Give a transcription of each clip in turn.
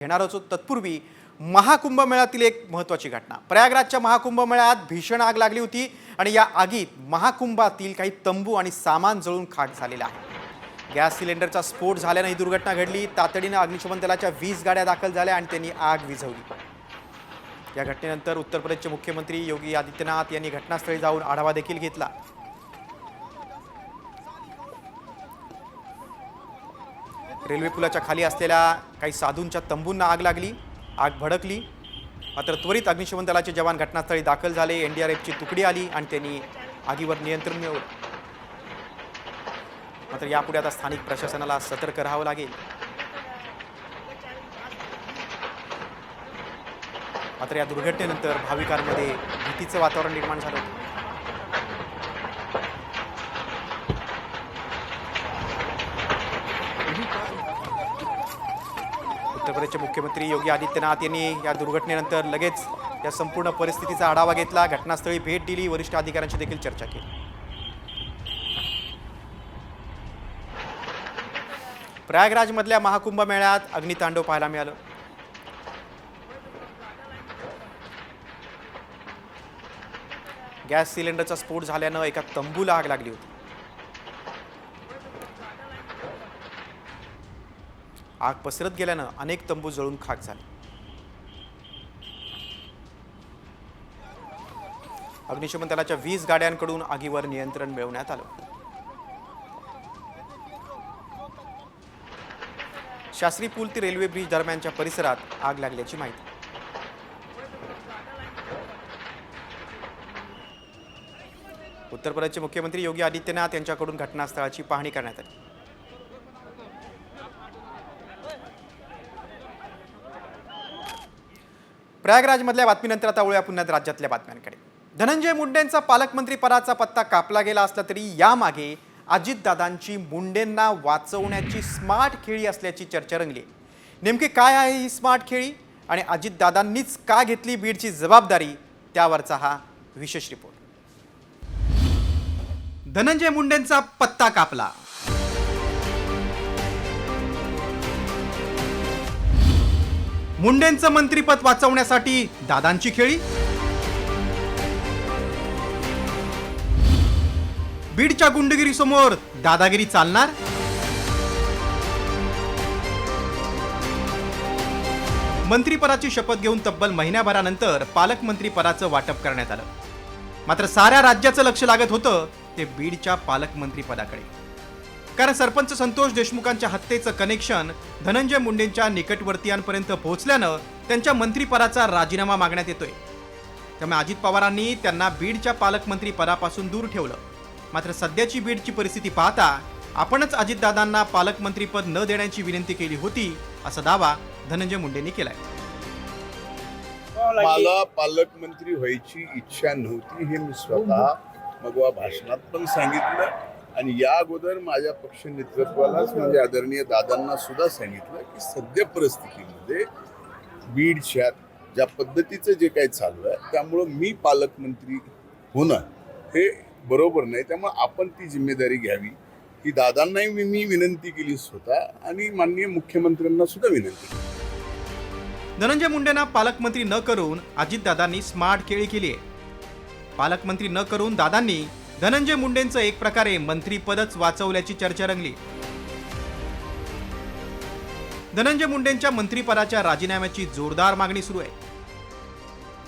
घेणार असो तत्पूर्वी महाकुंभमेळ्यातील एक महत्त्वाची घटना. प्रयागराजच्या महाकुंभमेळ्यात भीषण आग लागली होती आणि या आगीत महाकुंभातील काही तंबू आणि सामान जळून खाक झालेला आहे. गॅस सिलेंडरचा स्फोट झाल्यानं ही दुर्घटना घडली. तातडीनं अग्निशमन दलाच्या वीस गाड्या दाखल झाल्या आणि त्यांनी आग विझवली. या घटनेनंतर उत्तर प्रदेशचे मुख्यमंत्री योगी आदित्यनाथ यांनी घटनास्थळी जाऊन आढावा देखील घेतला. रेल्वे पुलाच्या खाली असलेल्या काही साधूंच्या तंबूंना आग लागली. आग भडकली. मात्र त्वरित अग्निशमन दलाचे जवान घटनास्थळी दाखल झाले. एन डी आर एफची तुकडी आली आणि त्यांनी आगीवर नियंत्रण मिळवलं. मात्र यापुढे आता स्थानिक प्रशासनाला सतर्क राहावं लागेल. मात्र या दुर्घटनेनंतर भाविकांमध्ये भीतीचं वातावरण निर्माण झालं होतं. प्रदेशचे मुख्यमंत्री योगी आदित्यनाथ यांनी या दुर्घटनेनंतर लगेच या संपूर्ण परिस्थितीचा आढावा घेतला. घटनास्थळी भेट दिली. वरिष्ठ अधिकाऱ्यांशी देखील चर्चा केली. प्रयागराजमधल्या महाकुंभ मेळ्यात अग्नितांडव पाहायला मिळालं. गॅस सिलेंडरचा स्फोट झाल्यानं एका तंबूला आग लागली होती. आग पसरत गेल्यानं अनेक तंबू जळून खाक झाले. अग्निशमन दलाच्या वीस गाड्यांकडून आगीवर नियंत्रण मिळवण्यात आलं. शास्त्री पूल ते रेल्वे ब्रिज दरम्यानच्या परिसरात आग लागल्याची माहिती. उत्तर प्रदेशचे मुख्यमंत्री योगी आदित्यनाथ यांच्याकडून घटनास्थळाची पाहणी करण्यात आली. प्रयागराजमधल्या बातमीनंतर आता वळूया पुन्हा राज्यातल्या बातम्यांकडे. धनंजय मुंडेंचा पालकमंत्रीपदाचा पत्ता कापला गेला असला तरी यामागे अजितदादांची मुंडेंना वाचवण्याची स्मार्ट खेळी असल्याची चर्चा रंगली. नेमकी काय आहे ही स्मार्ट खेळी आणि अजितदादांनीच का घेतली बीडची जबाबदारी त्यावरचा हा विशेष रिपोर्ट. धनंजय मुंडेंचा पत्ता कापला. मुंडेंचं मंत्रीपद वाचवण्यासाठी दादांची खेळी? बीडच्या गुंडगिरी समोर दादागिरी चालणार? मंत्रीपदाची शपथ घेऊन तब्बल महिन्याभरानंतर पालकमंत्रीपदाचं वाटप करण्यात आलं. मात्र साऱ्या राज्याचं लक्ष लागत होतं ते बीडच्या पालकमंत्रीपदाकडे कारण सरपंच संतोष देशमुखांच्या हत्येचं कनेक्शन धनंजय मुंडेंच्या निकटवर्तीयांपर्यंत पोहोचल्यानं त्यांच्या मंत्रीपदाचा राजीनामा मागण्यात येतोय. त्यामुळे अजित पवारांनी त्यांना बीडच्या पालकमंत्री पदापासून दूर ठेवलं. मात्र सध्याची बीडची परिस्थिती पाहता आपणच अजितदादांना पालकमंत्रीपद न देण्याची विनंती केली होती असा दावा धनंजय मुंडेंनी केलाय. मला पालकमंत्री व्हायची इच्छा नव्हती हे मी स्वतः मग भाषणात पण सांगितलं. आणि या अगोदर माझ्या पक्ष नेतृत्वालाच म्हणजे आदरणीय दादांना सुद्धा सांगितलं की सध्या परिस्थितीमध्ये बीडच्या ज्या पद्धतीचं जे काही चालू आहे त्यामुळं मी पालकमंत्री होणं हे बरोबर नाही. त्यामुळे आपण ती जिम्मेदारी घ्यावी. की दादांनाही मी मी विनंती केली स्वतः आणि माननीय मुख्यमंत्र्यांना सुद्धा विनंती केली. धनंजय मुंडेंना पालकमंत्री न करून अजितदादांनी स्मार्ट खेळी केली आहे. पालकमंत्री न करून दादांनी धनंजय मुंडेंचं एक प्रकारे मंत्रीपदच वाचवल्याची चर्चा रंगली. धनंजय मुंडेंच्या मंत्रीपदाच्या राजीनाम्याची जोरदार मागणी सुरू आहे.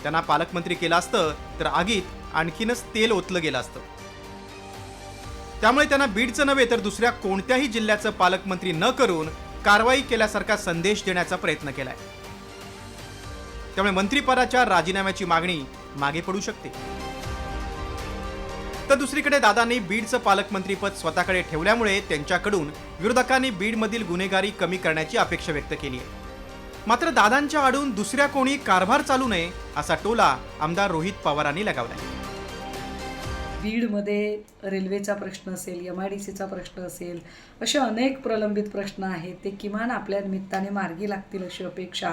त्यांना पालकमंत्री केलं असतं तर आगीत आणखीनच तेल ओतलं गेलं असतं. त्यामुळे त्यांना बीडचं नव्हे तर दुसऱ्या कोणत्याही जिल्ह्याचं पालकमंत्री न करून कारवाई केल्यासारखा संदेश देण्याचा प्रयत्न केलाय. त्यामुळे मंत्रीपदाच्या राजीनाम्याची मागणी मागे पडू शकते. तर दुसरीकडे दादांनी बीडचं पालकमंत्रीपद स्वतःकडे ठेवल्यामुळे त्यांच्याकडून विरोधकांनी बीडमधील गुन्हेगारी कमी करण्याची अपेक्षा व्यक्त केली आहे. मात्र दादांच्या आडून दुसऱ्या कोणी कारभार चालू नये असा टोला आमदार रोहित पवारांनी लगावलाय बीडमध्ये रेल्वेचा प्रश्न असेल एम आय डी सीचा प्रश्न असेल असे अनेक प्रलंबित प्रश्न आहेत. ते किमान आपल्या निमित्ताने मार्गी लागतील अशी अपेक्षा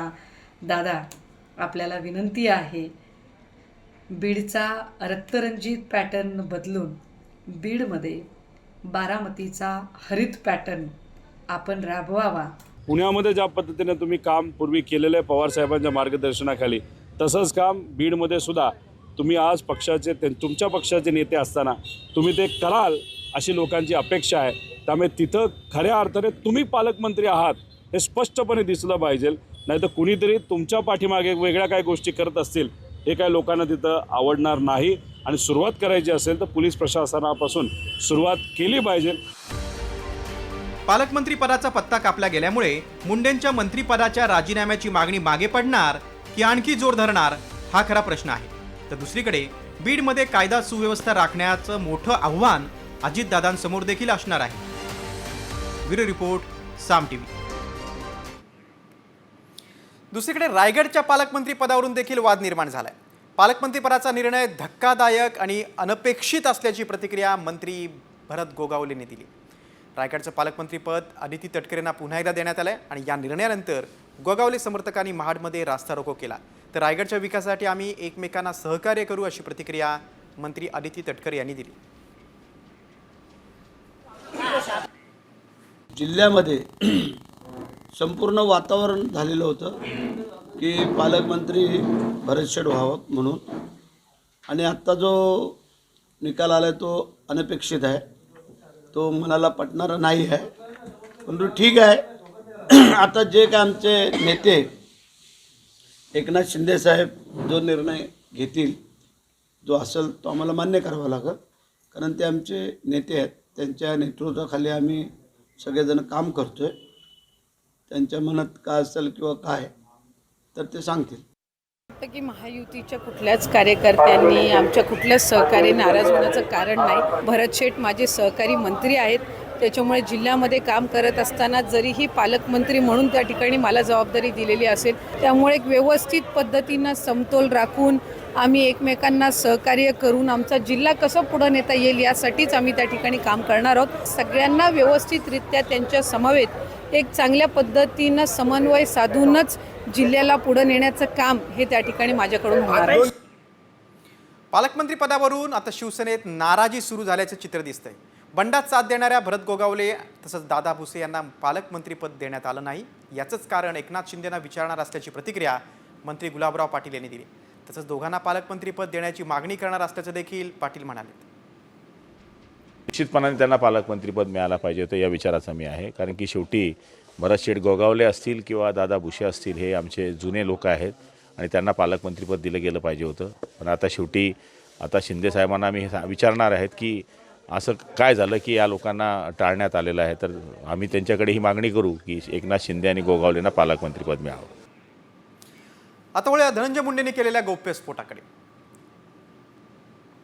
दादा आपल्याला विनंती आहे. बीडचा रक्तरंजित पॅटर्न बदलून बीडमध्ये बारामतीचा हरित पॅटर्न आपण राबवावा. पुण्यामध्ये ज्या पद्धतीने तुम्ही काम पूर्वी केलेलं आहे पवारसाहेबांच्या मार्गदर्शनाखाली तसंच काम बीडमध्ये सुद्धा. तुम्ही आज पक्षाचे ते- तुमच्या पक्षाचे नेते असताना तुम्ही ते कराल अशी लोकांची अपेक्षा आहे. त्यामुळे तिथं खऱ्या अर्थाने तुम्ही पालकमंत्री आहात हे स्पष्टपणे दिसलं पाहिजे. नाही तर कुणीतरी तुमच्या पाठीमागे वेगळ्या काही गोष्टी करत असतील हे काय लोकांना तिथं आवडणार नाही आणि सुरुवात करायची असेल तर पोलीस प्रशासनापासून सुरुवात केली पाहिजे. पालकमंत्री पदाचा पत्ता कापला गेल्यामुळे मुंडेंच्या मंत्रिपदाच्या राजीनाम्याची मागणी मागे पडणार की आणखी जोर धरणार हा खरा प्रश्न आहे. तर दुसरीकडे बीडमध्ये कायदा सुव्यवस्था राखण्याचं मोठं आव्हान अजितदादांसमोर देखील असणार आहे. Bureau report Saam TV. दुसरीकडे रायगडच्या पालकमंत्री पदावरून देखील वाद निर्माण झालाय. पालकमंत्रीपदाचा निर्णय धक्कादायक आणि अनपेक्षित असल्याची प्रतिक्रिया मंत्री भरत गोगावलेंनी दिली. रायगडचं पालकमंत्रीपद अदिती तटकरेंना पुन्हा एकदा देण्यात आलंय आणि या निर्णयानंतर गोगावले समर्थकांनी महाडमध्ये रास्ता रोको केला. तर रायगडच्या विकासासाठी आम्ही एकमेकांना सहकार्य करू अशी प्रतिक्रिया मंत्री अदिती तटकरे यांनी दिली. जिल्ह्यामध्ये संपूर्ण वातावरण झालेलं होतं की पालकमंत्री भरत शेठ व्हावं म्हणून. आणि आत्ता जो निकाल आला तो अनपेक्षित आहे. तो मनाला पटणारा नाही आहे. परंतु ठीक आहे. आता जे काय आमचे नेते एकनाथ शिंदेसाहेब जो निर्णय घेतील जो असेल तो आम्हाला मान्य करावा लागेल. कारण ते आमचे नेते आहेत. त्यांच्या नेतृत्वाखाली आम्ही सगळेजण काम करतो आहे त्यांच्या मनात काय असेल किंवा काय तर ते सांगतील. वाटतं की महायुतीच्या कुठल्याच कार्यकर्त्यांनी आमच्या कुठल्याच सहकारी नाराज होण्याचं कारण नाही. भरत शेठ माझे सहकारी मंत्री आहेत. त्याच्यामुळे जिल्ह्यामध्ये काम करत असताना जरीही पालकमंत्री म्हणून त्या ठिकाणी मला जबाबदारी दिलेली असेल त्यामुळे एक व्यवस्थित पद्धतीनं समतोल राखून आम्ही एकमेकांना सहकार्य करून आमचा जिल्हा कसं पुढं नेता येईल यासाठीच आम्ही त्या ठिकाणी काम करणार आहोत. सगळ्यांना व्यवस्थितरित्या त्यांच्या समवेत एक चांगल्या पद्धतीनं समन्वय साधूनच जिल्ह्याला पुढं नेण्याचं काम हे त्या ठिकाणी माझ्याकडून होणार आहे. पालकमंत्री पदावरून आता शिवसेनेत नाराजी सुरू झाल्याचं चित्र दिसतंय. बंडात साथ देणाऱ्या भरत गोगावले तसंच दादा भुसे यांना पालकमंत्रीपद देण्यात आलं नाही. याचंच कारण एकनाथ शिंदेना विचारणार असल्याची प्रतिक्रिया मंत्री गुलाबराव पाटील यांनी दिली. तसंच दोघांना पालकमंत्रीपद देण्याची मागणी करणार असल्याचं देखील पाटील म्हणाले. निश्चितपणाने त्यांना पालकमंत्रीपद मिळायला पाहिजे होतं या विचाराचा मी आहे. कारण की शेवटी भरत शेठ गोगावले असतील किंवा दादा भुसे असतील हे आमचे जुने लोक आहेत आणि त्यांना पालकमंत्रीपद दिलं गेलं पाहिजे होतं. पण आता शेवटी आता शिंदे साहेबांना मी सा- विचारणार आहेत की असं काय झालं की या लोकांना टाळण्यात आलेलं आहे? तर आम्ही त्यांच्याकडे ही मागणी करू की एकनाथ शिंदे आणि गोगावलेंना पालकमंत्रीपद मिळावं. आता वळूया धनंजय मुंडेंनी केलेल्या गौप्यस्फोटाकडे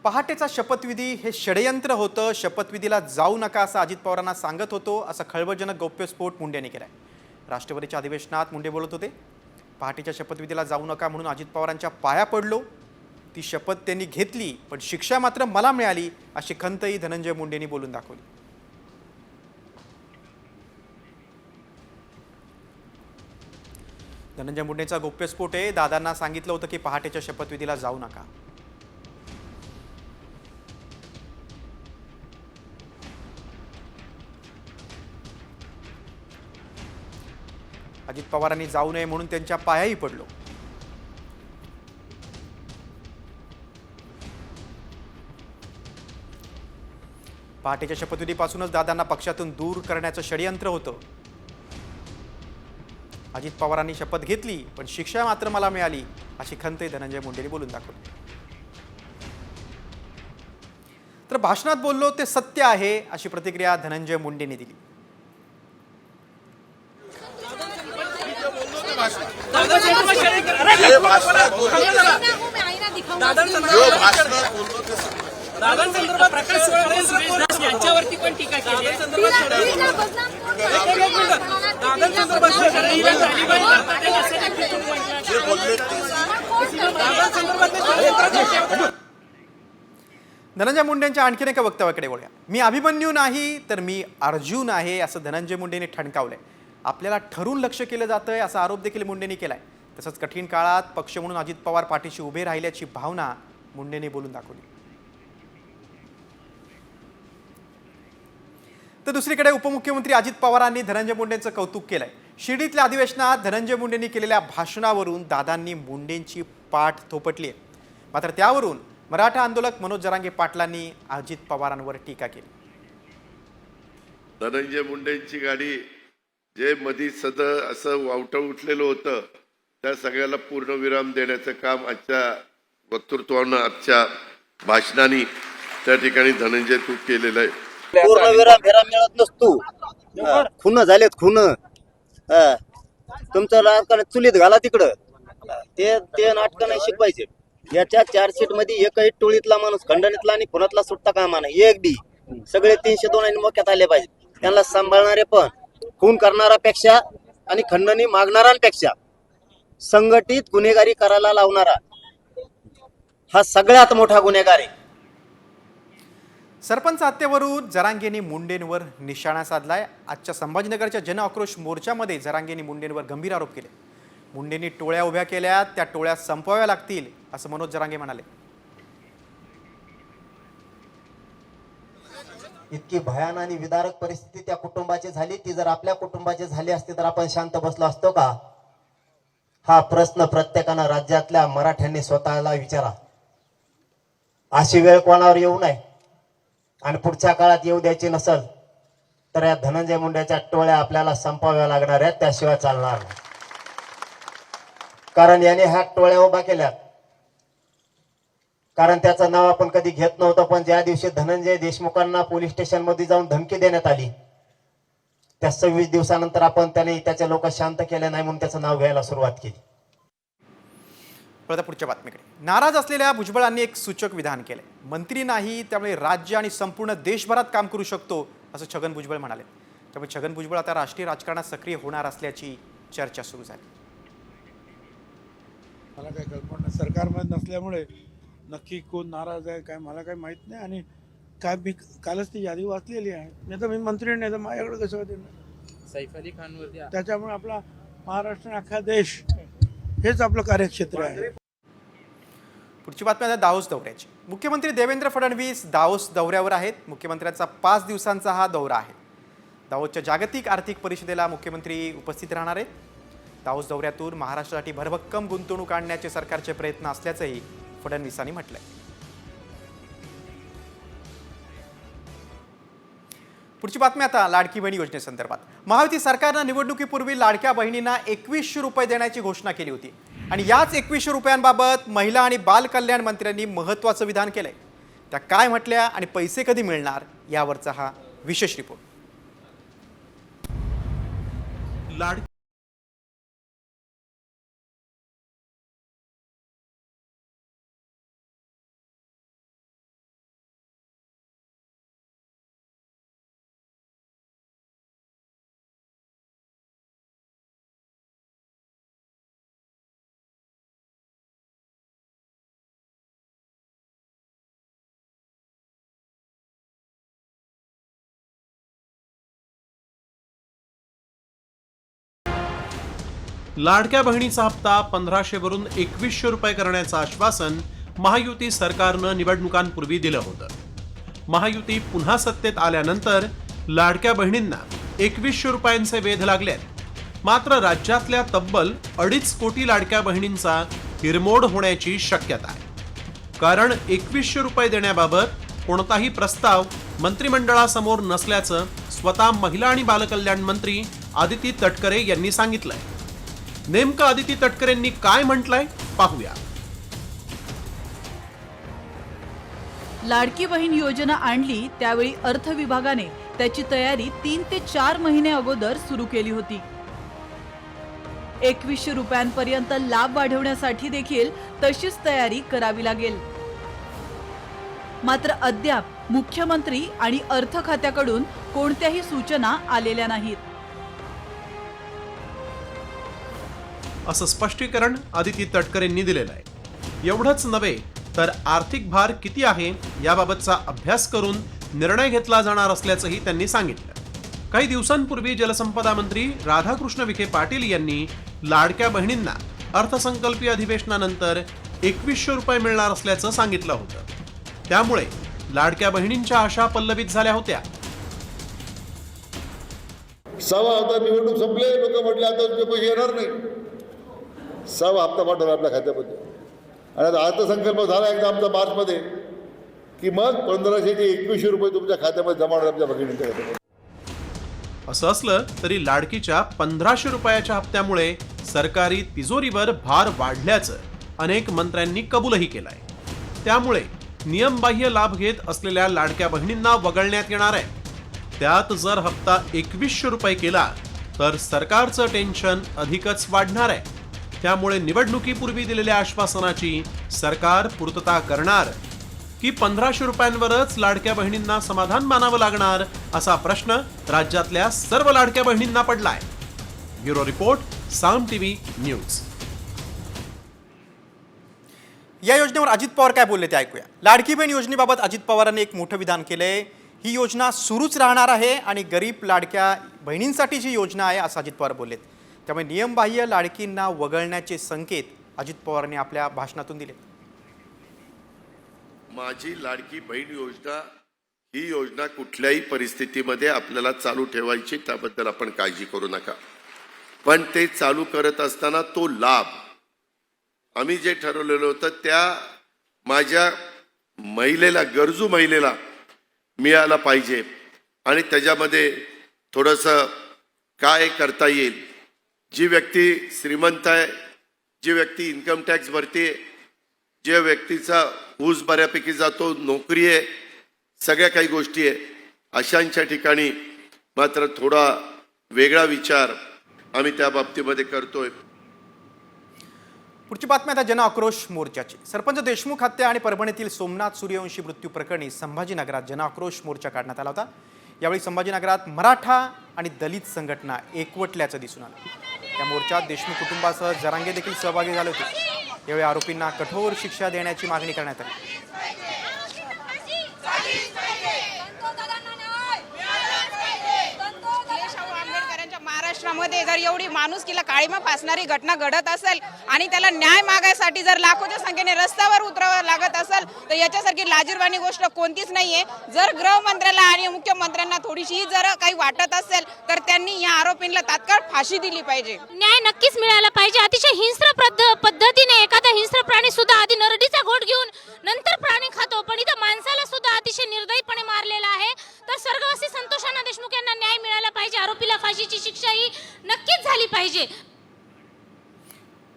पहाटेचा शपथविधी हे षडयंत्र होतं. शपथविधीला जाऊ नका असं अजित पवारांना सांगत होतो. असा खळबळजनक गौप्यस्फोट मुंडेने केला केलाय. राष्ट्रवादीच्या अधिवेशनात मुंडे बोलत होते. पहाटेच्या शपथविधीला जाऊ नका म्हणून अजित पवारांच्या पाया पडलो. ती शपथ त्यांनी घेतली पण शिक्षा मात्र मला मिळाली अशी खंतही धनंजय मुंडेंनी बोलून दाखवली. धनंजय मुंडेंचा गोप्यस्फोट आहे. दादांना सांगितलं होतं की पहाटेच्या शपथविधीला जाऊ नका. अजित पवारांनी जाऊ नये म्हणून त्यांच्या पायाही पडलो. पहाटेच्या शपथविधीपासूनच दादांना पक्षातून दूर करण्याचं षडयंत्र होतं अजित पवारांनी शपथ घेतली पण शिक्षा मात्र मला मिळाली अशी खंतही धनंजय मुंडेंनी बोलून दाखवली तर भाषणात बोललो ते सत्य आहे अशी प्रतिक्रिया धनंजय मुंडेंनी दिली दादांसंदर्भात प्रकाश सुरेश यांच्यावरती पण टीका केली आहे. दादांसंदर्भात. दादांसंदर्भात धनंजय मुंडेंच्या आणखीन एका वक्तव्याकडे वळूया. मी अभिमन्यू नाही तर मी अर्जुन आहे असं धनंजय मुंडेंनी ठणकावलंय. आपल्याला ठरून लक्ष केलं जातंय असा आरोप देखील मुंडेंनी केलाय. तसंच कठीण काळात पक्ष म्हणून अजित पवार पाठीशी उभे राहिल्याची भावना मुंडेंनी बोलून दाखवली. तर दुसरीकडे उपमुख्यमंत्री अजित पवारांनी धनंजय मुंडेंचं कौतुक केलंय. शिर्डीतल्या अधिवेशनात धनंजय मुंडेंनी केलेल्या भाषणावरून दादांनी मुंडेंची पाठ थोपटली आहे मात्र त्यावरून मराठा आंदोलक मनोज जरांगे पाटलांनी अजित पवारांवर टीका केली. धनंजय मुंडेंची गाडी जे मधी सद असं वावटं उठलेलं होतं त्या सगळ्याला पूर्ण विराम देण्याचं काम आजच्या वक्तृत्वानं आजच्या भाषणाने त्या ठिकाणी धनंजय तू केलेलं आहे. पूर्ण विराम फिराम मिळत नसतो. खून झालेत खून. तुमचं राजकारण चुलीत घाला तिकडं. ते ते नाटकं नाही शिकवायचे. याच्या चार्जशीटमध्ये एकही टोळीतला माणूस खंडणीतला आणि खुनातला सुट्टा कामा नाही एक बी. सगळे तीनशे दोन आणि मोक्यात आले पाहिजे त्यांना सांभाळणारे पण. खून करणाऱ्यापेक्षा आणि खंडणी मागणाऱ्यांपेक्षा संघटित गुन्हेगारी करायला लावणारा हा सगळ्यात मोठा गुन्हेगार आहे. सरपंच हत्येवरून जरांगेंनी मुंडेंवर निशाणा साधलाय. आजच्या संभाजीनगरच्या जन आक्रोश मोर्चामध्ये जरांगेंनी मुंडेंवर गंभीर आरोप केले. मुंडेंनी टोळ्या उभ्या केल्या त्या टोळ्या संपवाव्या लागतील असं मनोज जरांगे म्हणाले. इतकी भयान आणि विदारक परिस्थिती त्या कुटुंबाची झाली. ती जर आपल्या कुटुंबाची झाली असती तर आपण शांत बसलो असतो का? हा प्रश्न प्रत्येकानं राज्यातल्या मराठ्यांनी स्वतःला विचारा. अशी वेळ कोणावर येऊ नये. आणि पुढच्या काळात येऊ द्यायची नसल तर या धनंजय मुंड्याच्या टोळ्या आपल्याला संपाव्या लागणार आहेत त्याशिवाय चालणार नाही. कारण याने ह्या टोळ्या उभा केल्या कारण त्याचं नाव आपण कधी घेत नव्हतं पण ज्या दिवशी धनंजय देशमुखांना पोलीस स्टेशनमध्ये जाऊन धमकी देण्यात आली त्या सव्वीस दिवसानंतर आपण त्याने त्याचे लोक शांत केले नाही म्हणून त्याचं नाव घ्यायला सुरुवात केली. परत पुढच्या बातमीकडे. नाराज असलेल्या भुजबळांनी एक सूचक विधान केलंय. मंत्री नाही त्यामुळे राज्य आणि संपूर्ण देशभरात काम करू शकतो असं छगन भुजबळ म्हणाले. त्यामुळे छगन भुजबळ आता राष्ट्रीय राजकारणात सक्रिय होणार असल्याची चर्चा सुरू झाली. मला काही कल्पना नाही. सरकारमध्ये नसल्यामुळे नक्की कोण नाराज आहे काय मला काही माहीत नाही. आणि काय मी कालच ती यादी वाचलेली आहे. नाही तर मी मंत्री नाही तर माझ्याकडे कसं देणार? सैफ अली खानवरती त्याच्यामुळे आपला महाराष्ट्र अख्खा देश हेच आपलं कार्यक्षेत्र आहे. पुढची बातमी आता दाओस दौऱ्याची. मुख्यमंत्री देवेंद्र फडणवीस दाओस दौऱ्यावर आहेत. मुख्यमंत्र्यांचा पाच दिवसांचा हा दौरा आहे. दाओसच्या जागतिक आर्थिक परिषदेला मुख्यमंत्री उपस्थित राहणार आहेत. दाओस दौऱ्यातून महाराष्ट्रासाठी भरभक्कम गुंतवणूक आणण्याचे सरकारचे प्रयत्न असल्याचंही फडणवीसांनी म्हटलंय. पुढची बातमी आता लाडकी बहिणी योजनेसंदर्भात महायुती सरकारनं निवडणुकीपूर्वी लाडक्या बहिणींना एकवीसशे रुपये देण्याची घोषणा केली होती. आणि याच एकवीसशे रुपयांबाबत महिला आणि बाल कल्याण मंत्र्यांनी महत्त्वाचं विधान केलंय. त्या काय म्हटल्या आणि पैसे कधी मिळणार यावरचा हा विशेष रिपोर्ट. लाड लाडक्या बहिणीचा हप्ता पंधराशेवरून एकवीसशे रुपये करण्याचं आश्वासन महायुती सरकारनं निवडणुकांपूर्वी दिलं होतं. महायुती पुन्हा सत्तेत आल्यानंतर लाडक्या बहिणींना एकवीसशे रुपयांचे वेध लागलेत मात्र राज्यातल्या तब्बल अडीच कोटी लाडक्या बहिणींचा हिरमोड होण्याची शक्यता आहे. कारण एकवीसशे रुपये देण्याबाबत कोणताही प्रस्ताव मंत्रिमंडळासमोर नसल्याचं स्वतः महिला आणि बालकल्याण मंत्री आदिती तटकरे यांनी सांगितलंय. नेमकं आदिती तटकरेंनी काय म्हटलंय? पाहूया. लाडकी बहीण योजना आणली त्यावेळी अर्थ विभागाने त्याची तयारी तीन ते चार महिने अगोदर सुरू केली होती. एकवीसशे रुपयांपर्यंत लाभ वाढवण्यासाठी देखील तशीच तयारी करावी लागेल. मात्र अद्याप मुख्यमंत्री आणि अर्थ खात्याकडून कोणत्याही सूचना आलेल्या नाहीत. असं स्पष्टीकरण आदिती तटकरेंनी दिलेलं आहे. एवढंच नव्हे तर आर्थिक भार किती आहे याबाबतचा अभ्यास करून निर्णय घेतला जाणार असल्याचंही त्यांनी सांगितलं. काही दिवसांपूर्वी जलसंपदा मंत्री राधाकृष्ण विखे पाटील यांनी लाडक्या बहिणींना अर्थसंकल्पीय अधिवेशनानंतर एकवीसशे रुपये मिळणार असल्याचं सांगितलं होतं. त्यामुळे लाडक्या बहिणींच्या आशा पल्लवित झाल्या होत्या. सहा आता निवडणूक संपले लोक म्हटले आता पैसे येणार नाही. सहा हप्ता पाठवला आपल्या खात्यामध्ये आणि आता अर्थसंकल्प झाला एकदा आमचा मार्चमध्ये की मग पंधराशे ते एकवीसशे रुपये तुमच्या खात्यामध्ये जमा होणार आमच्या भगिनींच्या खात्यामध्ये। असं असलं तरी लाडकीच्या पंधराशे रुपयाच्या हप्त्यामुळे सरकारी तिजोरीवर भार वाढल्याचं अनेक मंत्र्यांनी कबूलही केलंय. त्यामुळे नियमबाह्य लाभ घेत असलेल्या लाडक्या बहिणींना वगळण्यात येणार आहे. त्यात जर हप्ता एकवीसशे रुपये केला तर सरकारचं टेन्शन अधिकच वाढणार आहे. त्यामुळे निवडणुकीपूर्वी दिलेल्या आश्वासनाची सरकार पूर्तता करणार की पंधराशे रुपयांवरच लाडक्या बहिणींना समाधान मानावं लागणार असा प्रश्न राज्यातल्या सर्व लाडक्या बहिणींना पडलाय. Bureau report Saam TV news. या योजनेवर अजित पवार काय बोलले ते ऐकूया. लाडकी बहीण योजनेबाबत अजित पवारांनी एक मोठं विधान केलंय. ही योजना सुरूच राहणार आहे आणि गरीब लाडक्या बहिणींसाठी जी योजना आहे असं अजित पवार बोललेत. त्यामुळे नियमबाह्य लाडकींना वगळण्याचे संकेत अजित पवारांनी आपल्या भाषणातून दिले. माझी लाडकी बहीण योजना ही योजना कुठल्याही परिस्थितीमध्ये आपल्याला चालू ठेवायची त्याबद्दल आपण काळजी करू नका. पण ते चालू करत असताना तो लाभ आम्ही जे ठरवलेलं होतं त्या माझ्या महिलेला गरजू महिलेला मिळाला पाहिजे. आणि त्याच्यामध्ये थोडंसं काय करता येईल जी व्यक्ती श्रीमंत आहे जी व्यक्ती इन्कम टॅक्स भरते ज्या व्यक्तीचा ऊस बऱ्यापैकी जातो नोकरी आहे सगळ्या काही गोष्टी आहे अशांच्या ठिकाणी मात्र थोडा वेगळा विचार आम्ही त्या बाबतीमध्ये करतोय. पुढची बातमी आता जन आक्रोश मोर्चाची. सरपंच देशमुख हत्या आणि परभणीतील सोमनाथ सूर्यवंशी मृत्यू प्रकरणी संभाजीनगरात जन आक्रोश मोर्चा काढण्यात आला होता. यावेळी संभाजीनगरात मराठा आणि दलित संघटना एकवटल्याचं दिसून आलं. या मोर्चात देशमुख कुटुंबासह जरांगे देखील सहभागी झाले होते. यावेळी आरोपींना कठोर शिक्षा देण्याची मागणी करण्यात आली शाहू आंबेडकरांच्या महाराष्ट्रामध्ये जर एवढी माणुसकीला काळीमा फासणारी घटना घडत असेल आणि त्याला न्याय मागायसाठी जर लाखोच्या संख्येने रस्त्यावर उतरावं लागत असेल तर याच्यासारखी लाजीरवाणी गोष्ट कोणतीच नाहीये. जर गृहमंत्र्याला आणि मुख्यमंत्र्यांना थोडीशी जर काही वाटत असेल तर त्यांनी या आरोपींना तात्काळ फाशी दिली पाहिजे. न्याय नक्कीच मिळाला पाहिजे. अतिशय हिंस्र पद्धतीने एखादा हिंस्र प्राणी सुद्धा आधी नरडीचा घोट घेऊन नंतर प्राणी खातो. पण इथं माणसाला सुद्धा अतिशय निर्दयीपणे मारलेला आहे. तर स्वर्गवासी संतोषांना देशमुख यांना न्याय मिळाला पाहिजे. आरोपीला फाशीची शिक्षा ही नक्कीच झाली पाहिजे.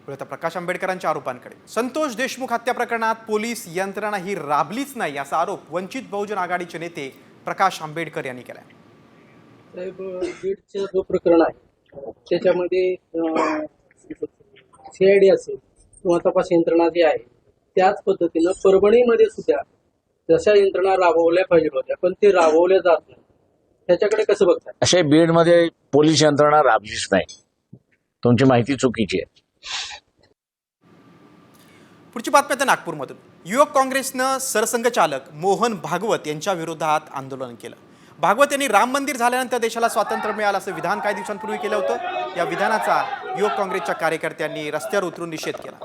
आता प्रकाश आंबेडकरांच्या आरोपांकडे. संतोष देशमुख हत्या प्रकरणात पोलीस यंत्रणा ही राबलीच नाही असा आरोप वंचित बहुजन आघाडीचे नेते प्रकाश आंबेडकर यांनी केला साहेब बीडचं जो प्रकरण आहे त्याच्यामध्ये सीआयडी असेल किंवा तपास यंत्रणा जी आहे त्याच पद्धतीनं परभणीमध्ये सुद्धा जशा यंत्रणा राबवल्या पाहिजे होत्या पण ते राबवल्या जात नाही. त्याच्याकडे कसं बघताय? असे बीडमध्ये पोलीस यंत्रणा राबलीच नाही. तुमची माहिती चुकीची आहे. पुढची बातमी आता नागपूरमधून. युवक काँग्रेसनं सरसंघचालक मोहन भागवत यांच्या विरोधात आंदोलन केलं. भागवत यांनी राम मंदिर झाल्यानंतर देशाला स्वातंत्र्य मिळालं असं विधान काही दिवसांपूर्वी केलं होतं. या विधानाचा युवक काँग्रेसच्या कार्यकर्त्यांनी रस्त्यावर उतरून निषेध केला.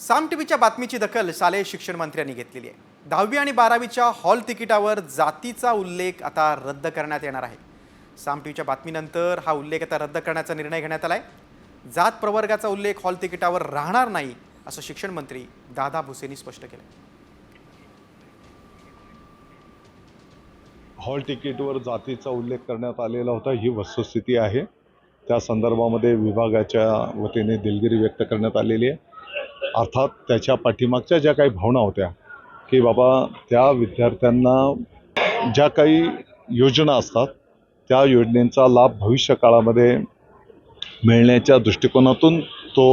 साम टीव्हीच्या बातमीची दखल शालेय शिक्षण मंत्र्यांनी घेतलेली आहे. दहावी आणि बारावीच्या हॉल तिकिटावर जातीचा उल्लेख आता रद्द करण्यात येणार आहे. साम टीव्हीच्या बातमीनंतर हा उल्लेख आता रद्द करण्याचा निर्णय घेण्यात आला आहे जात प्रवर्गाचा उल्लेख हॉल तिकिटावर राहणार नाही असं शिक्षण मंत्री दादा भुसेंनी स्पष्ट केलं हॉल तिकीटवर जातीचा उल्लेख करण्यात आलेला होता. ही वस्तुस्थिती आहे. त्या संदर्भामध्ये विभागाच्या वतीने दिलगिरी व्यक्त करण्यात आलेली आहे. अर्थात त्याच्या पाठीमागच्या ज्या काही भावना होत्या की बाबा त्या विद्यार्थ्यांना ज्या काही योजना असतात त्या योजनेचा लाभ भविष्य काळामध्ये मिळण्याच्या दृष्टिकोनातून तो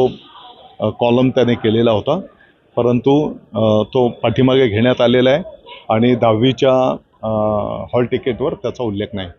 कॉलम त्याने केलेला होता. परंतु तो पाठीमागे घेण्यात आलेला आहे. आणि दहावीच्या हॉल तिकीटवर त्याचा उल्लेख नाही.